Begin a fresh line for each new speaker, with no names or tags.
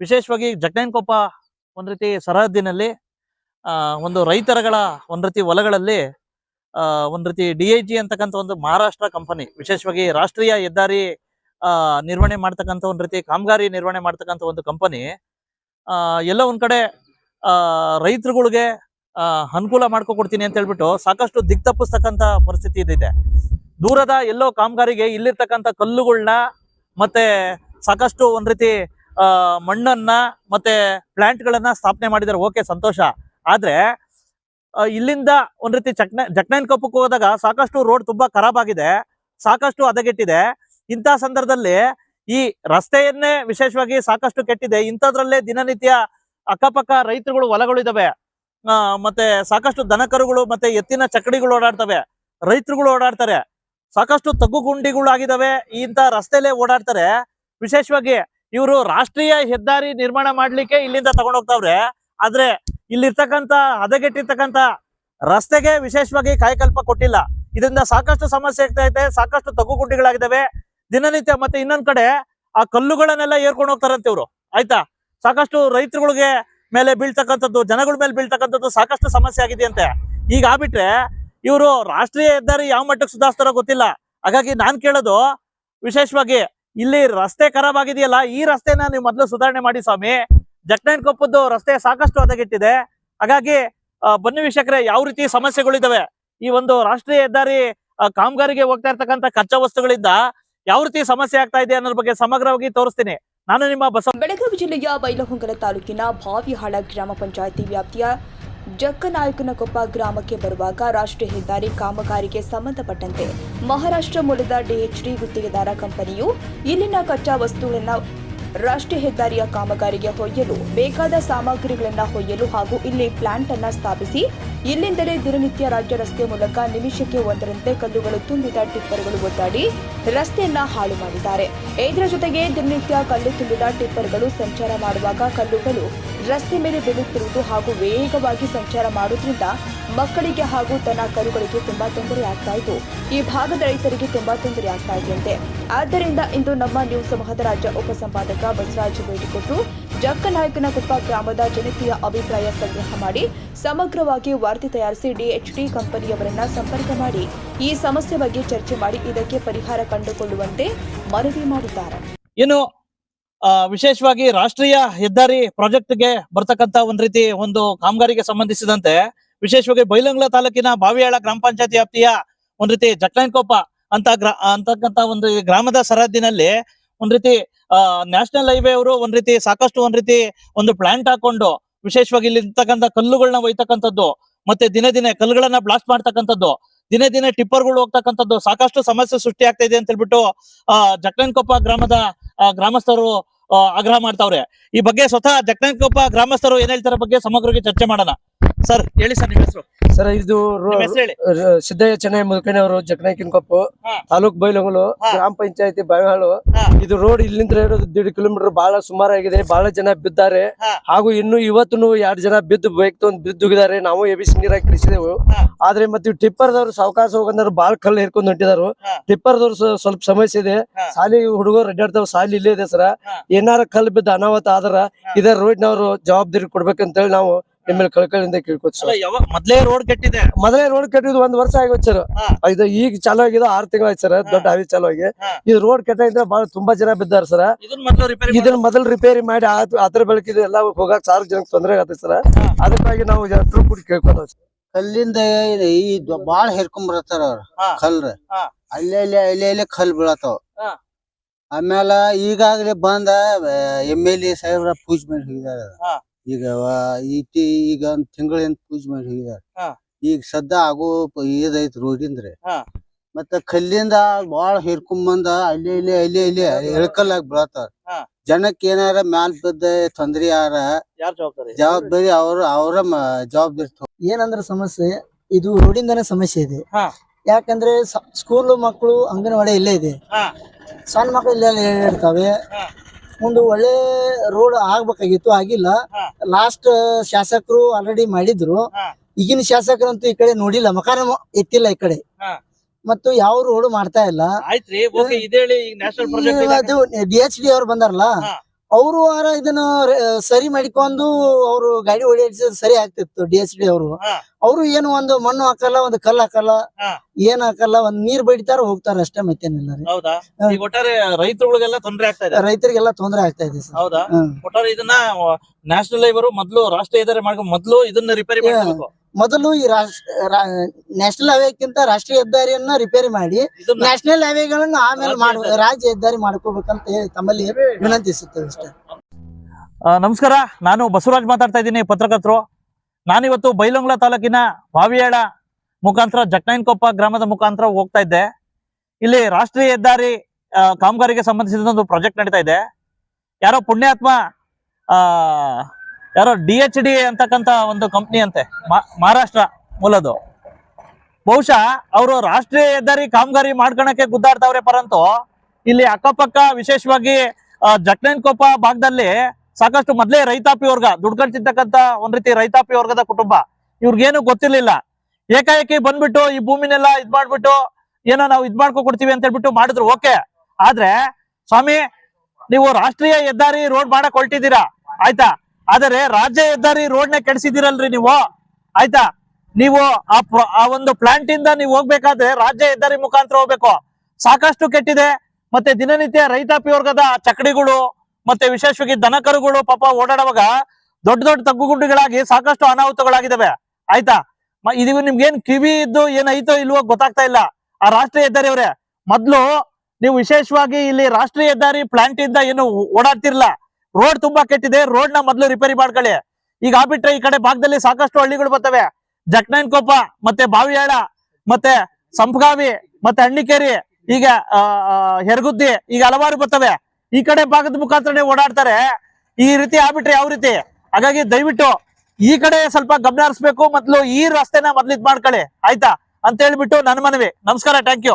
ವಿಶೇಷವಾಗಿ ಜಗ್ನೈನ್ಕೊಪ್ಪ ಒಂದ್ ರೀತಿ ಸರಹದ್ದಿನಲ್ಲಿ ಒಂದು ರೈತರಗಳ ಒಂದ್ ರೀತಿ ಹೊಲಗಳಲ್ಲಿ ಒಂದ್ ರೀತಿ ಡಿ ಐ ಜಿ ಅಂತಕ್ಕಂಥ ಒಂದು ಮಹಾರಾಷ್ಟ್ರ ಕಂಪನಿ ವಿಶೇಷವಾಗಿ ರಾಷ್ಟ್ರೀಯ ಹೆದ್ದಾರಿ ನಿರ್ವಹಣೆ ಮಾಡ್ತಕ್ಕಂಥ ಒಂದ್ ರೀತಿ ಕಾಮಗಾರಿ ನಿರ್ವಹಣೆ ಮಾಡ್ತಕ್ಕಂಥ ಒಂದು ಕಂಪನಿ ಎಲ್ಲ ಒಂದ್ ಕಡೆ ರೈತರುಗಳಿಗೆ ಅನುಕೂಲ ಮಾಡ್ಕೊಡ್ತೀನಿ ಅಂತ ಹೇಳ್ಬಿಟ್ಟು ಸಾಕಷ್ಟು ದಿಕ್ ತಪ್ಪಿಸ್ತಕ್ಕಂಥ ಪರಿಸ್ಥಿತಿ ಇದಿದೆ. ದೂರದ ಎಲ್ಲೋ ಕಾಮಗಾರಿಗೆ ಇಲ್ಲಿರ್ತಕ್ಕಂಥ ಕಲ್ಲುಗಳನ್ನ ಮತ್ತೆ ಸಾಕಷ್ಟು ಒಂದ್ ರೀತಿ ಮಣ್ಣನ್ನ ಮತ್ತೆ ಪ್ಲಾಂಟ್ ಗಳನ್ನ ಸ್ಥಾಪನೆ ಮಾಡಿದ್ದಾರೆ. ಓಕೆ, ಸಂತೋಷ. ಆದ್ರೆ ಇಲ್ಲಿಂದ ಒಂದ್ ರೀತಿ ಚಕ್ನ, ಜಕ್ನೈನ್ ಕಪ್ಪಕ್ಕೆ ಹೋದಾಗ ಸಾಕಷ್ಟು ರೋಡ್ ತುಂಬಾ ಖರಾಬ್ ಆಗಿದೆ. ಸಾಕಷ್ಟು ಹದಗೆಟ್ಟಿದೆ. ಇಂಥ ಸಂದರ್ಭದಲ್ಲಿ ಈ ರಸ್ತೆಯನ್ನೇ ವಿಶೇಷವಾಗಿ ಸಾಕಷ್ಟು ಕೆಟ್ಟಿದೆ. ಇಂಥದ್ರಲ್ಲೇ ದಿನನಿತ್ಯ ಅಕ್ಕಪಕ್ಕ ರೈತರುಗಳು ಹೊಲಗಳು ಇದಾವೆ ಮತ್ತೆ ಸಾಕಷ್ಟು ದನಕರುಗಳು ಮತ್ತೆ ಎತ್ತಿನ ಚಕಡಿಗಳು ಓಡಾಡ್ತವೆ. ರೈತರುಗಳು ಓಡಾಡ್ತಾರೆ. ಸಾಕಷ್ಟು ತಗ್ಗು ಗುಂಡಿಗಳು ಆಗಿದಾವೆ ಇಂಥ ರಸ್ತೆಲೇ ಓಡಾಡ್ತಾರೆ. ವಿಶೇಷವಾಗಿ ಇವರು ರಾಷ್ಟ್ರೀಯ ಹೆದ್ದಾರಿ ನಿರ್ಮಾಣ ಮಾಡ್ಲಿಕ್ಕೆ ಇಲ್ಲಿಂದ ತಗೊಂಡ್ ಹೋಗ್ತಾವ್ರೆ. ಆದ್ರೆ ಇಲ್ಲಿರ್ತಕ್ಕಂತ ಹದಗೆಟ್ಟಿರ್ತಕ್ಕಂತ ರಸ್ತೆಗೆ ವಿಶೇಷವಾಗಿ ಕಾಯಕಲ್ಪ ಕೊಟ್ಟಿಲ್ಲ. ಇದರಿಂದ ಸಾಕಷ್ಟು ಸಮಸ್ಯೆ ಆಗ್ತಾ ಇದೆ, ಸಾಕಷ್ಟು ತಗ್ಗು ಗುಂಡಿಗಳಾಗಿದ್ದಾವೆ. ದಿನನಿತ್ಯ ಮತ್ತೆ ಇನ್ನೊಂದ್ ಕಡೆ ಆ ಕಲ್ಲುಗಳನ್ನೆಲ್ಲ ಏರ್ಕೊಂಡು ಹೋಗ್ತಾರಂತೆ ಇವರು. ಆಯ್ತಾ? ಸಾಕಷ್ಟು ರೈತರುಗಳಿಗೆ ಮೇಲೆ ಬೀಳ್ತಕ್ಕಂಥದ್ದು, ಜನಗಳ ಮೇಲೆ ಬೀಳ್ತಕ್ಕಂಥದ್ದು ಸಾಕಷ್ಟು ಸಮಸ್ಯೆ ಆಗಿದೆಯಂತೆ. ಈಗ ಆಗ್ಬಿಟ್ರೆ ಇವರು ರಾಷ್ಟ್ರೀಯ ಹೆದ್ದಾರಿ ಯಾವ ಮಟ್ಟಕ್ಕೆ ಸುಧಾರಿಸ್ತಾರೋ ಗೊತ್ತಿಲ್ಲ. ಹಾಗಾಗಿ ನಾನ್ ಕೇಳೋದು ವಿಶೇಷವಾಗಿ ಇಲ್ಲಿ ರಸ್ತೆ ಖರಾಬ್ ಆಗಿದೆಯಲ್ಲ, ಈ ರಸ್ತೆನ ನೀವು ಮೊದಲು ಸುಧಾರಣೆ ಮಾಡಿ ಸ್ವಾಮಿ. ಜಕ್ನಾಯನ್ ಕೊಪ್ಪದ್ದು ರಸ್ತೆ ಸಾಕಷ್ಟು ಹದಗೆಟ್ಟಿದೆ. ಹಾಗಾಗಿ ಬನ್ನಿ ವೀಕ್ಷಕರೇ, ಯಾವ ರೀತಿ ಸಮಸ್ಯೆಗಳಿದಾವೆ ಈ ಒಂದು ರಾಷ್ಟ್ರೀಯ ಹೆದ್ದಾರಿ ಕಾಮಗಾರಿಗೆ ಹೋಗ್ತಾ ಇರ್ತಕ್ಕಂಥ ಕಚ್ಚಾ ವಸ್ತುಗಳಿಂದ ಯಾವ ರೀತಿ ಸಮಸ್ಯೆ ಆಗ್ತಾ ಇದೆ ಅನ್ನೋದ್ರ ಬಗ್ಗೆ ಸಮಗ್ರವಾಗಿ ತೋರಿಸ್ತೀನಿ. ನಾನು ನಿಮ್ಮ ಬಸ
ಬೆಳಗಾವಿ ಜಿಲ್ಲೆಯ ಬೈಲಹೊಂಗಲ ತಾಲೂಕಿನ ಭಾವಿಹಾಳ ಗ್ರಾಮ ಪಂಚಾಯಿತಿ ವ್ಯಾಪ್ತಿಯ ಜಕ್ಕನಾಯಕನಕೊಪ್ಪ ಗ್ರಾಮಕ್ಕೆ ಬರುವಾಗ ರಾಷ್ಟ್ರೀಯ ಹೆದ್ದಾರಿ ಕಾಮಗಾರಿಗೆ ಸಂಬಂಧಪಟ್ಟಂತೆ ಮಹಾರಾಷ್ಟ್ರ ಮೂಲದ ಡಿಎಚ್ಡಿ ಗುತ್ತಿಗೆದಾರ ಕಂಪನಿಯು ಇಲ್ಲಿನ ಕಚ್ಚಾ ವಸ್ತುಗಳನ್ನು ರಾಷ್ಟ್ರೀಯ ಹೆದ್ದಾರಿಯ ಕಾಮಗಾರಿಗೆ ಹೊಯ್ಯಲು ಬೇಕಾದ ಸಾಮಗ್ರಿಗಳನ್ನು ಹೊಯ್ಯಲು ಹಾಗೂ ಇಲ್ಲಿ ಪ್ಲಾಂಟ್ ಅನ್ನು ಸ್ಥಾಪಿಸಿ, ಇಲ್ಲಿಂದಲೇ ದಿನನಿತ್ಯ ರಾಜ್ಯ ರಸ್ತೆ ಮೂಲಕ ನಿಮಿಷಕ್ಕೆ ಒಂದರಂತೆ ಕಲ್ಲುಗಳು ತುಂಬಿದ ಟಿಪ್ಪರ್ಗಳು ಒದ್ದಾಡಿ ರಸ್ತೆಯನ್ನ ಹಾಳು ಮಾಡಿದ್ದಾರೆ. ಇದರ ಜೊತೆಗೆ ದಿನನಿತ್ಯ ಕಲ್ಲು ತುಂಬಿದ ಟಿಪ್ಪರ್ಗಳು ಸಂಚಾರ ಮಾಡುವಾಗ ಕಲ್ಲುಗಳು ರಸ್ತೆ ಮೇಲೆ ಬೀಳುತ್ತಿರುವುದು ಹಾಗೂ ವೇಗವಾಗಿ ಸಂಚಾರ ಮಾಡುವುದರಿಂದ ಮಕ್ಕಳಿಗೆ ಹಾಗೂ ತನ್ನ ಕರುಗಳಿಗೆ ತುಂಬಾ ತೊಂದರೆ ಆಗ್ತಾ ಇತ್ತು. ಈ ಭಾಗದ ರೈತರಿಗೆ ತುಂಬಾ ತೊಂದರೆ ಆಗ್ತಾ ಇದೆಯಂತೆ ಆದ್ದರಿಂದ ಇಂದು ನಮ್ಮ ನ್ಯೂಸ್ ಸಮೂಹದ ರಾಜ್ಯ ಉಪಸಂಪಾದಕ ಬಸವರಾಜ್ ಭೇಟಿ ಕೊಟ್ಟು ಜಕ್ಕನಾಯಕನಕೊಪ್ಪ ಗ್ರಾಮದ ಜನತೆಯ ಅಭಿಪ್ರಾಯ ಸಂಗ್ರಹ ಮಾಡಿ, ಸಮಗ್ರವಾಗಿ ವಾರ್ತೆ ತಯಾರಿಸಿ ಡಿಎಚ್ಡಿ ಕಂಪನಿಯವರನ್ನ ಸಂಪರ್ಕ ಮಾಡಿ. ಈ ಸಮಸ್ಯೆ ಬಗ್ಗೆ ಚರ್ಚೆ ಮಾಡಿ ಇದಕ್ಕೆ ಪರಿಹಾರ ಕಂಡುಕೊಳ್ಳುವಂತೆ ಮನವಿ ಮಾಡಿದ್ದಾರೆ.
ಏನು ವಿಶೇಷವಾಗಿ ರಾಷ್ಟ್ರೀಯ ಹೆದ್ದಾರಿ ಪ್ರಾಜೆಕ್ಟ್ಗೆ ಬರ್ತಕ್ಕಂತ ಒಂದ್ ರೀತಿ ಒಂದು ಕಾಮಗಾರಿಗೆ ಸಂಬಂಧಿಸಿದಂತೆ ವಿಶೇಷವಾಗಿ ಬೈಲಂಗ್ಲ ತಾಲೂಕಿನ ಬಾವಿಯಾಳ ಗ್ರಾಮ ಪಂಚಾಯತಿ ವ್ಯಾಪ್ತಿಯ ಒಂದ್ ರೀತಿ ಜಕ್ಲೈನ್ಕೊಪ್ಪ ಅಂತ ಅಂತಕ್ಕಂತ ಒಂದು ಗ್ರಾಮದ ಸರಹದ್ದಿನಲ್ಲಿ ಒಂದ್ ರೀತಿ ನ್ಯಾಷನಲ್ ಹೈವೇ ಅವರು ಒಂದ್ ರೀತಿ ಸಾಕಷ್ಟು ಒಂದ್ ರೀತಿ ಒಂದು ಪ್ಲಾಂಟ್ ಹಾಕೊಂಡು ವಿಶೇಷವಾಗಿ ಇಲ್ಲಿ ಇರ್ತಕ್ಕಂಥ ಕಲ್ಲುಗಳನ್ನ ಒಯ್ತಕ್ಕಂಥದ್ದು ಮತ್ತೆ ದಿನೇ ದಿನೇ ಕಲ್ಲುಗಳನ್ನ ಬ್ಲಾಸ್ಟ್ ಮಾಡ್ತಕ್ಕಂಥದ್ದು, ದಿನೇ ದಿನೇ ಟಿಪ್ಪರ್ಗಳು ಹೋಗ್ತಕ್ಕಂಥದ್ದು ಸಾಕಷ್ಟು ಸಮಸ್ಯೆ ಸೃಷ್ಟಿ ಆಗ್ತಾ ಇದೆ ಅಂತ ಹೇಳ್ಬಿಟ್ಟು, ಆ, ಜಕ್ಲೈನ್ಕೊಪ್ಪ ಗ್ರಾಮದ ಗ್ರಾಮಸ್ಥರು ಆಗ್ರಹ ಮಾಡ್ತಾವ್ರೆ. ಈ ಬಗ್ಗೆ ಸ್ವತಃ ಜಕ್ನಕೊಪ್ಪ ಗ್ರಾಮಸ್ಥರು ಏನ್ ಹೇಳ್ತಾರ ಬಗ್ಗೆ ಸಮಗ್ರವಾಗಿ ಚರ್ಚೆ ಮಾಡೋಣ. ಸರ್ ಹೇಳಿ ಸರ್ ನಿಮ್ಮ ಹೆಸರು
ಸರ್ ಇದು ರೋ-
ನಿಮ್ಮ ಹೆಸರು ಹೇಳಿ
ರ- ಸಿದ್ದಯ್ಯ ಚೆನ್ನೈ ಮುದುಕಣಿ ಅವರು ಜಕನಾಕಿನಕೊಪ್ಪು
ಹಾ.
ತಾಲೂಕ್ ಬೈಲಂಗಲು. ಗ್ರಾಮ ಪಂಚಾಯತಿ ಬಾವಿಹಾಳು
ಹಾ.
ಇದು ರೋಡ್ ಇಲ್ಲಿಂದ ಇರೋದು ದೀಡ್ ಕಿಲೋಮೀಟರ್ ಬಹಳ ಸುಮಾರಾಗಿದೆ ಬಹಳ ಜನ ಬಿದ್ದಾರೆ
ಹಾ.
ಹಾಗೂ ಇನ್ನು ಇವತ್ತು ಎರಡು ಜನ ಬಿದ್ದು ಬೈಕ್ ತಗೊಂಡ್ ಬಿದ್ದುಗಿದ್ದಾರೆ ನಾವು ಎಬಿಸಿ ನೀರಾಗಿ ಕಳಿಸಿದೆವು
ಹಾ.
ಆದ್ರೆ ಮತ್ತೆ ಟಿಪ್ಪರ್ದವ್ರು ಸಾವಕಾಶ ಹೋಗಂದ್ರೆ ಬಾಳ ಕಲ್ಲು ಹೇರ್ಕೊಂಡ್ ಹೊಂಟಿದಾರು
ಟಿಪ್ಪರ್
ಟಿಪ್ಪರ್ದವ್ರು ಸ್ವ- ಸ್ವಲ್ಪ ಸಮಸ್ಯೆ ಇದೆ
ಹಾ.
ಸಾಲಿ ಹುಡುಗರು ಅಡ್ಡಾಡ್ತಾವ ಸಾಲಿ ಇಲ್ಲೇ ಇದೆ ಸರ
ಹಾ.
ಏನಾರ ಕಲ್ಲು ಬಿದ್ದ ಅನಾಹುತ ಆದ್ರ ರೋಡ್ ನವರು ಜವಾಬ್ದಾರಿ ಕೊಡ್ಬೇಕಂತೇಳಿ ನಾವು ನಿಮ್ಮಲ್ಲಿ ಕಳ್ಕಳಿಂದ ಕೇಳ್ಕೊತ
ಅಲ್ಲ ಯಾವ ಮೊದ್ಲೇ ರೋಡ್ ಕಟ್ಟಿದೆ.
ಮೊದಲೇ ರೋಡ್ ಕಟ್ಟಿದ್ ಒಂದ್ ವರ್ಷ ಆಗೋತ್ ಸರ್
ಹಾ.
ಇದು ಈಗ ಚಾಲು ಆಗಿದೆ ಆರ್ ತಿಂಗಳಾಯ್ತು ಸರ್ ದೊಡ್ಡ ಹಾವಿ ಚಾಲು ಆಗಿ. ಇದು ರೋಡ್ ಕಟ್ಟಿದ್ರೆ ಬಹಳ ತುಂಬಾ ಜನ ಬಿದ್ದಾರ ಸರ್
ಇದನ್ನ ಮೊದ್ಲು ರಿಪೇರಿ
ಇದನ್ನ ಮೊದಲು ರಿಪೇರಿ ಮಾಡಿ ಆತ್- ಅದ್ರ ಬೆಳಕಿದು ಎಲ್ಲ ಹೋಗಕ್ ಹೋಗಾಕ್ ಜನಕ್ಕೆ ತೊಂದರೆ ಆಗತ್ತೆ ಸರ್ ಅದಕ್ಕಾಗಿ ನಾವು ಎಲ್ಲರೂ ಕೂಡಿ ಕೇಳ್ಕೊಂಡ್
ಕಲ್ಲಿಂದ ಈ ದೊ- ಬಾಳ್ ಹೇರ್ಕೊಂಡ್ ಬರತ್ತಾರ ಅವ್ರ
ಹಾ.
ಕಲ್ರ
ಹಾ.
ಅಲ್ಲೇ ಅಲ್ಲೇ ಅಲ್ಲೇ ಅಲ್ಲೇ ಕಲ್ ಬೀಳತಾವ
ಹಾ.
ಆಮೇಲೆ ಈಗಾಗಲೇ ಬಂದ ಎಂ ಎಲ್ ಎ ಸಾಹೇಬ್ರ ಪೂಜೆ ಮಾಡಿ ಹೋಗಿದಾರ.
ಹಾ.
ಈಗ ಈಟಿ ಈಗ ಒಂದ್ ತಿಂಗಳಿಂದ ಪೂಜೆ ಮಾಡಿ ಹೋಗಿದಾರ
ಹಾ.
ಈಗ ಸದ್ದ ಆಗೋ ಪ- ಇದೈತ್ ರೋಡಿಂದ್ರಿ
ಹಾ.
ಮತ್ತ ಕಲ್ಲಿಂದ ಬಾಳ ಹಿರ್ಕೊಂಡ್ ಬಂದ ಅಲ್ಲಿ ಇಲ್ಲೇ ಅಲ್ಲಿ ಇಲ್ಲೇ ಎಳ್ಕಲ್ಲಾಗಿ ಬೀಳತಾರ
ಹಾ.
ಜನಕ್ಕೆ ಏನಾರ ಮ್ಯಾಲ್ ಬಿದ್ದ ತೊಂದ್ರೆ ಯಾರ
ಯಾರು ಜವಾಬ್ದಾರಿ
ಜವಾಬ್ದಾರಿ ಅವ್ರ ಅವ್ರ ಮ- ಜವಾಬ್ದಾರಿ ಏನಂದ್ರ
ಏನಂದ್ರೆ ಸಮಸ್ಯೆ ಇದು ರೋಡಿಂದನೇ ಸಮಸ್ಯೆ ಇದೆ
ಹಾ.
ಯಾಕಂದ್ರೆ ಸ್ಕೂಲ್ ಮಕ್ಕಳು ಅಂಗನವಾಡಿ ಇಲ್ಲೇ ಇದೆ
ಹಾ.
ಸಣ್ಣ ಮಕ್ಕಳು ಇಲ್ಲೇ ಇರ್ತಾವೆ
ಹಾ.
ಒಂದು ಒಳ್ಳೆ ರೋಡ್ ಆಗ್ಬೇಕಾಗಿತ್ತು ಆಗಿಲ್ಲ. ಲಾಸ್ಟ್ ಶಾಸಕರು ಆಲ್ರೆಡಿ ಮಾಡಿದ್ರು. ಈಗಿನ ಶಾಸಕರಂತೂ ಈ ಕಡೆ ನೋಡಿಲ್ಲ ಮಕಾನ ಎತ್ತಿಲ್ಲ ಈ ಕಡೆ. ಮತ್ತು ಯಾವ ರೋಡ್ ಮಾಡ್ತಾ ಇಲ್ಲ. ಡಿ ಎಚ್ ಡಿ ಅವ್ರು ಬಂದಾರಲ್ಲ. ಅವರು ಆರ ಇದನ್ನ ಸರಿ ಮಾಡಿಕೊಂಡು ಅವರು ಗಾಡಿ ಓಡಿಸಿದ್ ಸರಿ ಆಗ್ತಿತ್ತು ಡಿ ಎಸ್ ಡಿ ಅವರು. ಅವರು ಏನು ಒಂದು ಮಣ್ಣು ಹಾಕಲ್ಲ ಒಂದು ಕಲ್ಲು ಹಾಕಲ್ಲ. ಏನ್ ಹಾಕಲ್ಲ ಒಂದ್ ನೀರ್ ಬಡಿತಾರ ಹೋಗ್ತಾರ ಅಷ್ಟೇ
ಮತ್ತೆ ಒಟ್ಟಾರೆ ರೈತರುಗಳಿಗೆಲ್ಲ ತೊಂದರೆ ಆಗ್ತಾ ಇದೆ.
ರೈತರಿಗೆಲ್ಲ ತೊಂದ್ರೆ ಆಗ್ತಾ ಇದೆ
ಹೌದಾ. ಒಟ್ಟಾರೆ ಇದನ್ನ ನ್ಯಾಷನಲ್ ಹೈವರು ಮೊದ್ಲು ರಾಷ್ಟ್ರೀಯ ಮಾಡ್ಕೊಂಡು ಮೊದ್ಲು ಇದನ್ನ ರಿಪೇರಿ
ಯಾ. ಮೊದಲು ಈ ನ್ಯಾಷನಲ್ ಹೈವೇಕ್ಕಿಂತ ರಾಷ್ಟ್ರೀಯ ಹೆದ್ದಾರಿಯನ್ನ ರಿಪೇರಿ ಮಾಡಿ ನ್ಯಾಷನಲ್ ಹೈವೇಗಳನ್ನ ಆಮೇಲೆ
ರಾಜ್ಯ
ಮಾಡ
ಹೆದ್ದಾರಿ.
ರಾಜ್ಯ ಹೆದ್ದಾರಿ ಮಾಡ್ಕೋಬೇಕಂತ ಹೇಳಿ ತಮ್ಮಲ್ಲಿ ವಿನಂತಿಸುತ್ತೇವೆ ಅಷ್ಟೇ.
ಆ, ನಮಸ್ಕಾರ. ನಾನು ಬಸವರಾಜ್ ಮಾತಾಡ್ತಾ ಇದ್ದೀನಿ ಪತ್ರಕರ್ತರು. ನಾನಿವತ್ತು ಬೈಲೊಂಗ್ಲ ತಾಲೂಕಿನ ಬಾವಿಯಾಳ ಮುಖಾಂತರ ಜಕ್ನೈನ್ಕೊಪ್ಪ ಗ್ರಾಮದ ಮುಖಾಂತರ ಹೋಗ್ತಾ ಇದ್ದೆ. ಇಲ್ಲಿ ರಾಷ್ಟ್ರೀಯ ಹೆದ್ದಾರಿ ಕಾಮಗಾರಿಗೆ ಸಂಬಂಧಿಸಿದ ಒಂದು ಪ್ರಾಜೆಕ್ಟ್ ನಡೀತಾ ಇದೆ. ಯಾರೋ ಪುಣ್ಯಾತ್ಮ ಆ ಯಾರೋ ಡಿ ಎಚ್ ಡಿ ಅಂತಕ್ಕಂತ ಒಂದು ಕಂಪ್ನಿ ಅಂತೆ ಮಹಾರಾಷ್ಟ್ರ ಮೂಲದು ಬಹುಶಃ ಅವರು ರಾಷ್ಟ್ರೀಯ ಹೆದ್ದಾರಿ ಕಾಮಗಾರಿ ಮಾಡ್ಕೊಳಕ್ಕೆ ಗುದ್ದಾಡ್ತಾವ್ರೆ ಪರಂತು ಇಲ್ಲಿ ಅಕ್ಕಪಕ್ಕ ವಿಶೇಷವಾಗಿ ಆ, ಜಕ್ನೈನ್ಕೊಪ್ಪ ಭಾಗದಲ್ಲಿ ಸಾಕಷ್ಟು ಮೊದ್ಲೇ ರೈತಾಪಿ ವರ್ಗ ದುಡ್ಕೊಂಡು ತಿಂತಕ್ಕಂತ ಒಂದ್ ರೀತಿ ರೈತಾಪಿ ವರ್ಗದ ಕುಟುಂಬ ಇವ್ರಿಗೇನು ಗೊತ್ತಿರ್ಲಿಲ್ಲ. ಏಕಾಏಕಿ ಬಂದ್ಬಿಟ್ಟು ಈ ಭೂಮಿನೆಲ್ಲ ಇದ್ ಮಾಡ್ಬಿಟ್ಟು ಏನೋ ನಾವು ಇದ್ ಮಾಡ್ಕೊ ಕೊಡ್ತೀವಿ ಅಂತ ಹೇಳ್ಬಿಟ್ಟು ಮಾಡಿದ್ರು ಓಕೆ. ಆದ್ರೆ ಸ್ವಾಮಿ ನೀವು ರಾಷ್ಟ್ರೀಯ ಹೆದ್ದಾರಿ ರೋಡ್ ಮಾಡಕ್ ಹೊಲ್ಟಿದ್ದೀರಾ ಆಯ್ತಾ? ಆದರೆ ರಾಜ್ಯ ಹೆದ್ದಾರಿ ರೋಡ್ನ ಕೆಡಿಸಿದಿರಲ್ರಿ ನೀವು? ಆಯ್ತಾ? ನೀವು ಆ ಒಂದು ಪ್ಲಾಂಟ್ ಇಂದ ನೀವು ಹೋಗ್ಬೇಕಾದ್ರೆ ರಾಜ್ಯ ಹೆದ್ದಾರಿ ಮುಖಾಂತರ ಹೋಗ್ಬೇಕು. ಸಾಕಷ್ಟು ಕೆಟ್ಟಿದೆ. ಮತ್ತೆ ದಿನನಿತ್ಯ ರೈತಾಪಿ ವರ್ಗದ ಚಕಡಿಗಳು, ಮತ್ತೆ ವಿಶೇಷವಾಗಿ ದನಕರುಗಳು ಪಾಪ ಓಡಾಡುವಾಗ ದೊಡ್ಡ ದೊಡ್ಡ ತಗ್ಗುಗುಂಡಿಗಳಾಗಿ ಸಾಕಷ್ಟು ಅನಾಹುತಗಳಾಗಿದ್ದಾವೆ. ಆಯ್ತಾ? ಇದು ಇದು ನಿಮ್ಗೇನ್ ಕಿವಿ ಇದ್ದು ಏನೈತೋ ಇಲ್ವೋ ಗೊತ್ತಾಗ್ತಾ ಇಲ್ಲ. ಆ ರಾಷ್ಟ್ರೀಯ ಹೆದ್ದಾರಿ ಅವರೇ, ಮೊದ್ಲು ನೀವು ವಿಶೇಷವಾಗಿ ಇಲ್ಲಿ ರಾಷ್ಟ್ರೀಯ ಹೆದ್ದಾರಿ ಪ್ಲಾಂಟ್ ಇಂದ ಏನು ಓಡಾಡ್ತಿರ್ಲ ರೋಡ್ ತುಂಬಾ ಕೆಟ್ಟಿದೆ ರೋಡ್ನ ಮೊದ್ಲು ರಿಪೇರಿ ಮಾಡ್ಕೊಳ್ಳಿ. ಈಗ ಆಗ್ಬಿಟ್ರೆ ಈ ಕಡೆ ಭಾಗದಲ್ಲಿ ಸಾಕಷ್ಟು ಹಳ್ಳಿಗಳು ಬರ್ತವೆ. ಜಕ್ನೈನ್ಕೊಪ್ಪ ಮತ್ತೆ ಬಾವಿಯಾಳ ಮತ್ತೆ ಸಂಪಗಾವಿ ಮತ್ತೆ ಹಣ್ಣಿಕೇರಿ ಈಗ ಆ, ಆ, ಹೆರಗುದ್ದಿ ಈಗ ಹಲವಾರು ಬರ್ತವೆ. ಈ ಕಡೆ ಭಾಗದ ಮುಖಾಂತರನೇ ಓಡಾಡ್ತಾರೆ. ಈ ರೀತಿ ಆಗ್ಬಿಟ್ರೆ ಯಾವ ರೀತಿ? ಹಾಗಾಗಿ ದಯವಿಟ್ಟು ಈ ಕಡೆ ಸ್ವಲ್ಪ ಗಮನ ಹರಿಸ್ಬೇಕು. ಮೊದ್ಲು ಈ ರಸ್ತೆನ ಮೊದ್ಲು ಇದ್ ಮಾಡ್ಕೊಳ್ಳಿ ಆಯ್ತಾ? ಅಂತ ಹೇಳ್ಬಿಟ್ಟು ನನ್ನ ಮನವಿ. ನಮಸ್ಕಾರ ಥ್ಯಾಂಕ್ ಯು